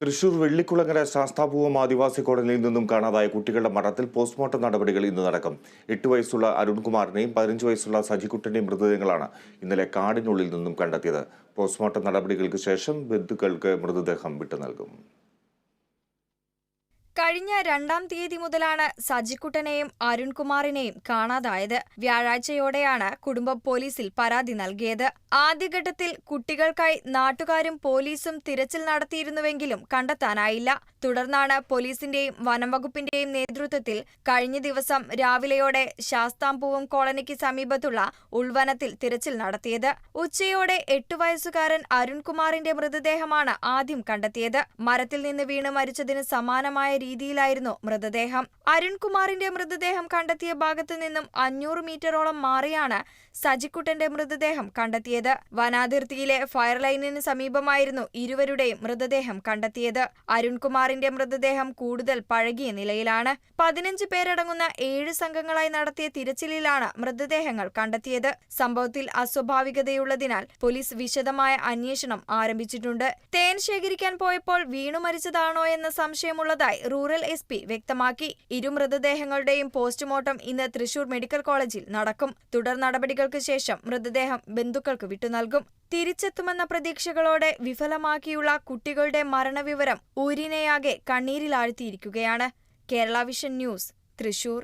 തൃശൂർ വെള്ളിക്കുളങ്ങര ശാസ്താപൂവം ആദിവാസി കോളനിയിൽ നിന്നും കാണാതായ കുട്ടികളുടെ മരണത്തിൽ പോസ്റ്റ്മോർട്ടം നടപടികൾ ഇന്ന് നടക്കും. എട്ട് വയസ്സുള്ള അരുൺകുമാറിനെയും പതിനഞ്ച് വയസ്സുള്ള സജിക്കുട്ടന്റെയും മൃതദേഹങ്ങളാണ് ഇന്നലെ കാടിനുള്ളിൽ നിന്നും കണ്ടെത്തിയത്. പോസ്റ്റ്മോർട്ടം നടപടികൾക്ക് ശേഷം ബന്ധുക്കൾക്ക് മൃതദേഹം വിട്ടു നൽകും കഴിഞ്ഞ രണ്ടാം തീയതി മുതലാണ് സജിക്കുട്ടനെയും അരുൺകുമാറിനെയും കാണാതായത്. വ്യാഴാഴ്ചയോടെയാണ് കുടുംബം പോലീസിൽ പരാതി നൽകിയത്. ആദ്യഘട്ടത്തിൽ കുട്ടികൾക്കായി നാട്ടുകാരും പോലീസും തിരച്ചിൽ നടത്തിയിരുന്നുവെങ്കിലും കണ്ടെത്താനായില്ല. തുടർന്നാണ് പോലീസിന്റെയും വനംവകുപ്പിന്റെയും നേതൃത്വത്തിൽ കഴിഞ്ഞ ദിവസം രാവിലെയോടെ ശാസ്താംപൂവും കോളനിക്ക് സമീപത്തുള്ള ഉൾവനത്തിൽ തിരച്ചിൽ നടത്തിയത്. ഉച്ചയോടെ എട്ടു വയസ്സുകാരൻ അരുൺകുമാറിന്റെ മൃതദേഹമാണ് ആദ്യം കണ്ടെത്തിയത്. മരത്തിൽ നിന്ന് വീണ് മരിച്ചതിന് സമാനമായ രീതിയിലായിരുന്നു മൃതദേഹം. അരുൺകുമാറിന്റെ മൃതദേഹം കണ്ടെത്തിയ ഭാഗത്തു നിന്നും അഞ്ഞൂറ് മീറ്ററോളം മാറിയാണ് സജിക്കുട്ടന്റെ മൃതദേഹം കണ്ടെത്തിയത്. വനാതിർത്തിയിലെ ഫയർ ലൈനിന് സമീപമായിരുന്നു ഇരുവരുടെയും മൃതദേഹം കണ്ടെത്തിയത്. അരുൺകുമാറിന്റെ മൃതദേഹം കൂടുതൽ പഴകിയ നിലയിലാണ്. പതിനഞ്ച് പേരടങ്ങുന്ന ഏഴ് സംഘങ്ങളായി നടത്തിയ തിരച്ചിലിലാണ് മൃതദേഹങ്ങൾ കണ്ടെത്തിയത്. സംഭവത്തിൽ അസ്വാഭാവികതയുള്ളതിനാൽ പോലീസ് വിശദമായ അന്വേഷണം ആരംഭിച്ചിട്ടുണ്ട്. തേൻ ശേഖരിക്കാൻ പോയപ്പോൾ വീണു മരിച്ചതാണോ എന്ന സംശയമുള്ളതായി റൂറൽ എസ് പി വ്യക്തമാക്കി. ഇരു മൃതദേഹങ്ങളുടെയും പോസ്റ്റ്മോർട്ടം ഇന്ന് തൃശൂർ മെഡിക്കൽ കോളേജിൽ നടക്കും. തുടർ നടപടികൾക്ക് ശേഷം മൃതദേഹം ബന്ധുക്കൾക്ക് വിട്ടുനൽകും തിരിച്ചെത്തുമെന്ന പ്രതീക്ഷകളോടെ വിഫലമാക്കിയുള്ള കുട്ടികളുടെ മരണവിവരം ഊരിനെയാകെ കണ്ണീരിലാഴ്ത്തിയിരിക്കുകയാണ്. Kerala vision news Thrissur.